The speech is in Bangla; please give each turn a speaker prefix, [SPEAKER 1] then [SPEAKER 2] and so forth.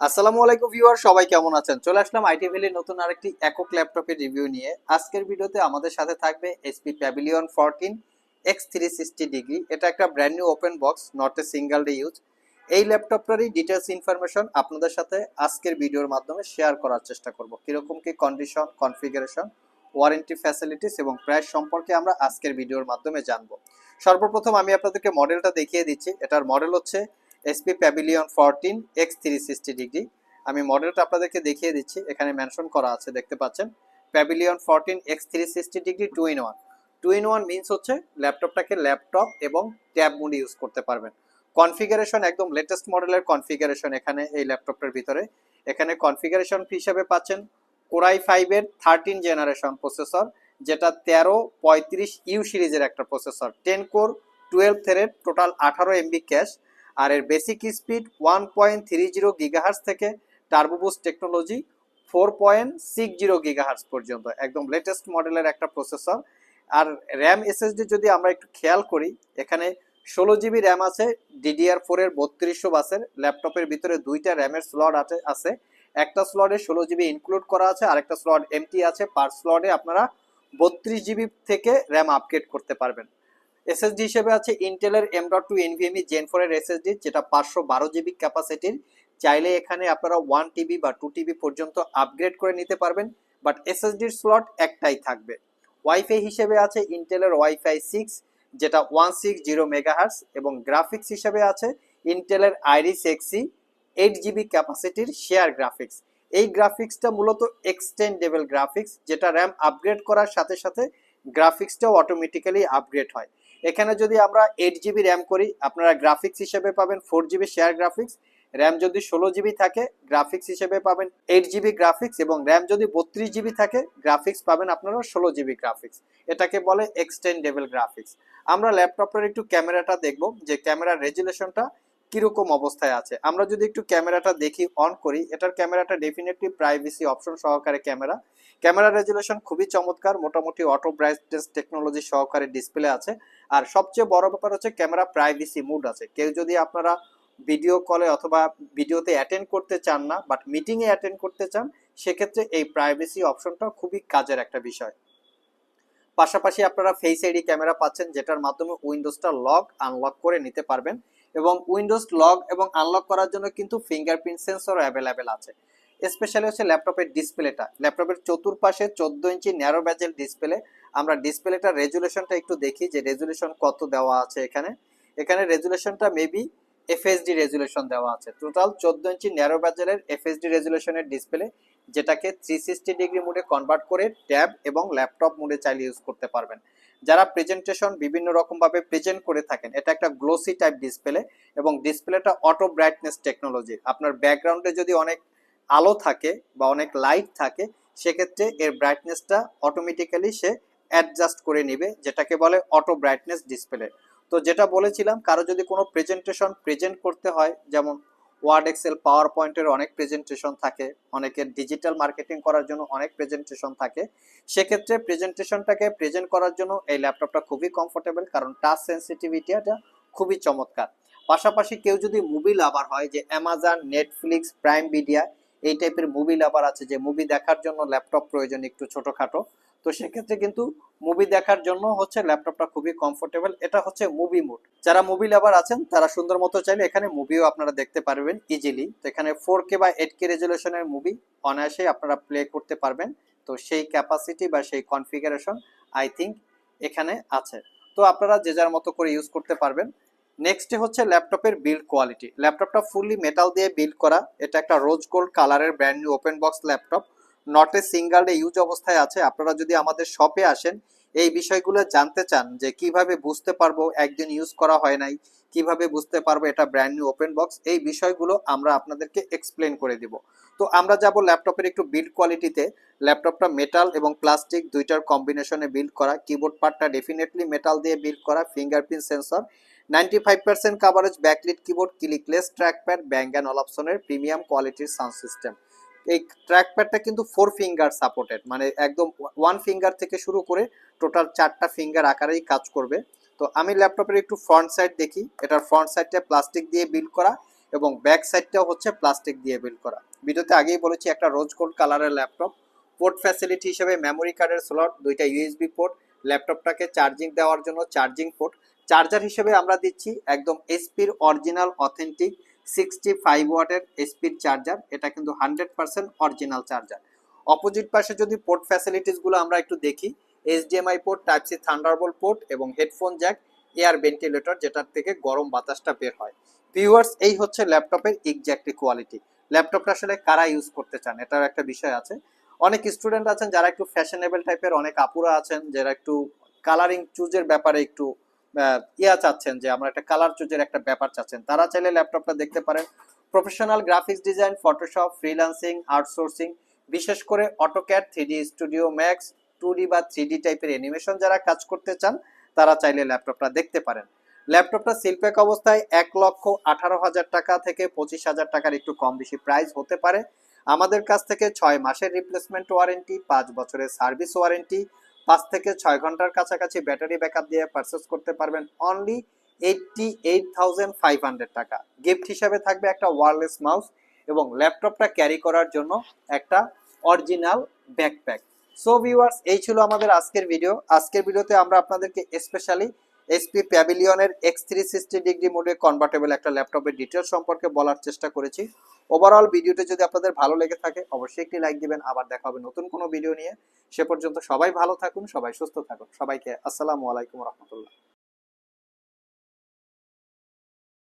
[SPEAKER 1] আসসালামু আলাইকুম ভিউয়ার, সবাই কেমন আছেন? চলে আসলাম আইটি ভ্যালির নতুন আরেকটি একক ল্যাপটপের রিভিউ নিয়ে। আজকের ভিডিওতে আমাদের সাথে থাকবে HP Pavilion fourteen x three sixty degree এটা একটা brand new open box not a single day use এই ল্যাপটপটারই ডিটেলস ইনফরমেশন আপনাদের সাথে আজকের ভিডিওর মাধ্যমে শেয়ার করার চেষ্টা করব। কীরকম কি কন্ডিশন কনফিগারেশন ওয়ারেন্টি ফ্যাসিলিটিস এবং প্রাইস সম্পর্কে আমরা আজকের ভিডিওর মাধ্যমে জানব। সর্বপ্রথম আমি আপনাদেরকে মডেলটা দেখিয়ে দিচ্ছি। এটার মডেল হচ্ছে SP Pavilion fourteen x three sixty degree আমি মডেলটা আপনাদেরকে দেখিয়ে দিচ্ছি, এখানে মেনশন করা আছে, দেখতে পাচ্ছেন। Pavilion fourteen x three sixty degree two in one two in one means হচ্ছে ল্যাপটপটাকে ল্যাপটপ এবং ট্যাব মোডে ইউজ করতে পারবেন। কনফিগারেশন একদম লেটেস্ট মডেলের কনফিগারেশন এখানে এই ল্যাপটপটার ভিতরে। এখানে কনফিগারেশন হিসাবে পাচ্ছেন কোরাই ফাইভের থার্টিন জেনারেশন প্রসেসর যেটা তেরো পঁয়ত্রিশ ইউ সিরিজের একটা processor ten core twelve thread total আঠারো এমবি ক্যাশ আর এর basic speed one point three zero gigahertz থেকে turbo boost technology four point six zero gigahertz পর্যন্ত, একদম লেটেস্ট মডেলের একটা প্রসেসর আর র্যাম এসএসডি যদি আমরা একটু খেয়াল করি, এখানে ষোলো জিবি র্যাম আছে ডিডিআর ফোরের বত্রিশশো বাসের, ল্যাপটপের ভিতরে দুইটা র্যামের স্লট আছে আছে। একটা স্লটে ষোলো জিবি ইনক্লুড করা আছে আরেকটা স্লট এমটি আছে। পার স্লটে আপনারা বত্রিশ জিবি থেকে র্যাম আপগ্রেড করতে পারবেন। এসএসডি হিসেবে আছে ইন্টেলের M dot two NVMe Gen ফোরের এসএসডি যেটা পাঁচশো বারো জিবি ক্যাপাসিটির চাইলে এখানে আপনারা ওয়ান টিবি বা টু টিবি পর্যন্ত আপগ্রেড করে নিতে পারবেন বাট এসএসডির স্লট একটাই থাকবে। ওয়াইফাই হিসেবে আছে ইন্টেলের ওয়াইফাই সিক্স যেটা ওয়ান সিক্স জিরো মেগাহার্স এবং গ্রাফিক্স হিসেবে আছে ইন্টেলের আইরিস এক্সি এইট জিবি ক্যাপাসিটির শেয়ার গ্রাফিক্স এই গ্রাফিক্সটা মূলত এক্সটেন্ডেবল গ্রাফিক্স যেটা র্যাম আপগ্রেড করার সাথে সাথে গ্রাফিক্সটাও অটোমেটিক্যালি আপগ্রেড হয়। এখানে যদি আমরা এইট জিবি র্যাম করি, আপনারা গ্রাফিক্স হিসেবে পাবেন four GB share graphics RAM যদি ষোলো জিবি থাকে গ্রাফিক্স হিসেবে পাবেন এইট জিবি গ্রাফিক্স এবং র্যাম যদি বত্রিশ জিবি থাকে গ্রাফিক্স পাবেন আপনারা ষোলো জিবি গ্রাফিক্স এটাকে বলে এক্সটেন্ডেবল গ্রাফিক্স আমরা ল্যাপটপের একটু ক্যামেরাটা দেখব যে ক্যামেরার রেজুলেশনটা কীরকম অবস্থায় আছে। আমরা যদি একটু ক্যামেরাটা দেখি অন করি, এটার ক্যামেরাটা ডেফিনেটলি প্রাইভেসি অপশন সহকারে ক্যামেরা। ক্যামেরা রেজুলেশন খুবই চমৎকার, মোটামুটি অটো ব্রাইটনেস টেকনোলজি সহকারে ডিসপ্লে আছে। আর সবচেয়ে বড় ব্যাপার হচ্ছে ক্যামেরা প্রাইভেসি মুড আছে। কেউ যদি আপনারা ভিডিও কলে অথবা ভিডিওতে অ্যাটেন্ড করতে চান না বাট মিটিংয়ে অ্যাটেন্ড করতে চান, সেক্ষেত্রে এই প্রাইভেসি অপশনটা খুবই কাজের একটা বিষয়। পাশাপাশি আপনারা ফেস আইডি ক্যামেরা পাচ্ছেন, যেটার মাধ্যমে উইন্ডোজটা লক আনলক করে নিতে পারবেন। এবং উইন্ডোজ লক এবং আনলক করার জন্য কিন্তু ফিঙ্গারপ্রিন্ট সেন্সর অ্যাভেলেবেল আছে। স্পেশালি হচ্ছে ল্যাপটপের ডিসপ্লেটা। ল্যাপটপের চতুর্পাশে চোদ্দ ইঞ্চি ন্যারো ব্যাজেল ডিসপ্লে আমরা ডিসপ্লেটার রেজুলেশনটা একটু দেখি যে রেজুলেশন কত দেওয়া আছে এখানে। এখানে রেজুলেশনটা মেবি এফএসডি রেজুলেশন দেওয়া আছে। টোটাল চোদ্দ ইঞ্চি ন্যারো ব্যাজেলের এফএসডি রেজুলেশনের ডিসপ্লে যেটাকে থ্রি সিক্সটি ডিগ্রি মোডে কনভার্ট করে ট্যাব এবং ল্যাপটপ মোডে চাইলে ইউজ করতে পারবেন। যারা প্রেজেন্টেশন বিভিন্ন রকমভাবে প্রেজেন্ট করে থাকেন, এটা একটা গ্লোসি টাইপ ডিসপ্লে এবং ডিসপ্লেটা অটো ব্রাইটনেস টেকনোলজি আপনার ব্যাকগ্রাউন্ডে যদি অনেক আলো থাকে বা অনেক লাইট থাকে, সেক্ষেত্রে এর ব্রাইটনেসটা অটোমেটিক্যালি সে অ্যাডজাস্ট করে নেবে, যেটাকে বলে অটো ব্রাইটনেস ডিসপ্লে তো যেটা বলেছিলাম, কারও যদি কোনো প্রেজেন্টেশন প্রেজেন্ট করতে হয়, যেমন ওয়ার্ড এক্সেল পাওয়ার পয়েন্টের অনেক প্রেজেন্টেশন থাকে, অনেকের ডিজিটাল মার্কেটিং করার জন্য অনেক প্রেজেন্টেশন থাকে, সেক্ষেত্রে প্রেজেন্টেশনটাকে প্রেজেন্ট করার জন্য এই ল্যাপটপটা খুবই কমফোর্টেবল কারণ টাচ সেন্সিটিভিটিটা খুবই চমৎকার। পাশাপাশি কেউ যদি মুভি লাভার হয়, যে অ্যামাজন নেটফ্লিক্স প্রাইম মিডিয়া এই টাইপের মুভি লাভার আছে যে মুভি দেখার জন্য ল্যাপটপ প্রয়োজন একটু ছোটখাটো। তো সেক্ষেত্রে কিন্তু মুভি দেখার জন্য হচ্ছে ল্যাপটপটা খুবই কমফোর্টেবল এটা হচ্ছে মুভি মোড যারা মুভি লাভার আছেন, তারা সুন্দর মতো চাইলে এখানে মুভিও আপনারা দেখতে পারবেন ইজিলি তো এখানে ফোর কে বা এইট কে রেজুলেশনের মুভি অনায়াসে আপনারা প্লে করতে পারবেন। তো সেই ক্যাপাসিটি বা সেই কনফিগারেশন আই থিঙ্ক এখানে আছে। তো আপনারা যে যার মতো করে ইউজ করতে পারবেন। নেক্সটে হচ্ছে ল্যাপটপের বিল্ড কোয়ালিটি ল্যাপটপটা ফুললি মেটাল দিয়ে বিল্ড করা। এটা একটা রোজ গোল্ড কালারের brand new open box laptop not a single day use অবস্থায় আছে। আপনারা যদি আমাদের শপে আসেন, এই বিষয়গুলো জানতে চান যে কীভাবে বুঝতে পারব একদিন ইউজ করা হয় নাই, কীভাবে বুঝতে পারব এটা ব্র্যান্ড নিউ ওপেন বক্স এই বিষয়গুলো আমরা আপনাদেরকে এক্সপ্লেন করে দিব। তো আমরা যাব ল্যাপটপের একটু বিল্ড কোয়ালিটিতে ল্যাপটপটা মেটাল এবং প্লাস্টিক দুইটার কম্বিনেশনে বিল্ড করা। কিবোর্ড পার্টটা ডেফিনেটলি মেটাল দিয়ে বিল্ড করা। Fingerprint sensor ninety five percent coverage backlit keyboard clickless trackpad Bang and অলাপসনের premium কোয়ালিটির সাউন্ড সিস্টেম এই ট্র্যাকপ্যাডটা কিন্তু ফোর ফিঙ্গার সাপোর্টেড মানে একদম ওয়ান ফিঙ্গার থেকে শুরু করে টোটাল চারটা ফিঙ্গার আকারেই কাজ করবে। তো আমি ল্যাপটপের একটু ফ্রন্ট সাইড দেখি, এটার ফ্রন্ট সাইডটা প্লাস্টিক দিয়ে বিল্ড করা এবং ব্যাক সাইডটাও হচ্ছে প্লাস্টিক দিয়ে বিল্ড করা। ভিডিওতে আগেই বলেছি, একটা রোজ গোল্ড কালারের ল্যাপটপ পোর্ট ফ্যাসিলিটি হিসেবে মেমোরি কার্ডের স্লট দুইটা ইউএসবি পোর্ট ল্যাপটপটাকে চার্জিং দেওয়ার জন্য চার্জিং পোর্ট চার্জার হিসেবে আমরা দিচ্ছি একদম এসপির অরিজিনাল অথেন্টিক সিক্সটি ফাইভ ওয়াটের এসপির চার্জার। এটা কিন্তু hundred percent original charger. Opposite পাশে যদি পোর্ট ফ্যাসিলিটিসগুলো আমরা একটু দেখি HDMI port type C Thunderbolt port এবং হেডফোন জ্যাক এয়ার ভেন্টিলেটর যেটার থেকে গরম বাতাসটা বের হয়। ভিউয়ার্স এই হচ্ছে ল্যাপটপের এক্স্যাক্টলি কোয়ালিটি ল্যাপটপটা আসলে কারা ইউজ করতে চান? এটার একটা বিষয় আছে। অনেক স্টুডেন্ট আছেন যারা একটু ফ্যাশনেবল টাইপের অনেক আপুরা আছেন যারা একটু কালারিং চুজের ব্যাপারে একটু ইয়া চাচ্ছেন যে আমরা একটা কালার চুজের একটা ব্যাপার চাচ্ছেন। তারা চাইলে ল্যাপটপটা দেখতে পারেন। Professional graphics design Photoshop freelancing outsourcing বিশেষ করে AutoCAD three studio max two বা থ্রি টাইপের অ্যানিমেশন যারা কাজ করতে চান, তারা চাইলে ল্যাপটপটা দেখতে পারেন। ল্যাপটপটা সিলপ্যাক অবস্থায় এক লক্ষ আঠারো হাজার টাকা থেকে পঁচিশ হাজার টাকার একটু কম বেশি প্রাইস হতে পারে। আমাদের কাছ থেকে ছয় মাসের রিপ্লেসমেন্ট ওয়ারেন্টি পাঁচ বছরের সার্ভিস ওয়ারেন্টি পাঁচ থেকে ছয় ঘণ্টার কাছাকাছি ব্যাটারি ব্যাকআপ দিয়ে পারচেস করতে পারবেন only eighty eight thousand five hundred টাকা। গিফট হিসাবে থাকবে একটা ওয়ারলেস মাউস এবং ল্যাপটপটা ক্যারি করার জন্য একটা অরিজিনাল ব্যাকপ্যাক সো ভিউয়ার্স এই ছিল আমাদের আজকের ভিডিও আজকের ভিডিওতে আমরা আপনাদেরকে স্পেশালি এসপি প্যাভিলিয়নের এক্স থ্রি সিক্সটি ডিগ্রি মোডে কনভার্টেবল একটা ল্যাপটপের ডিটেলস সম্পর্কে বলার চেষ্টা করেছি। ওভারঅল ভিডিওটি যদি আপনাদের ভালো লেগে থাকে, অবশ্যই একটি লাইক দিবেন। আবার দেখা হবে নতুন কোনো ভিডিও নিয়ে। সে পর্যন্ত সবাই ভালো থাকুন, সবাই সুস্থ থাকুন। সবাইকে আসসালামু আলাইকুম রহমতুল্লাহ।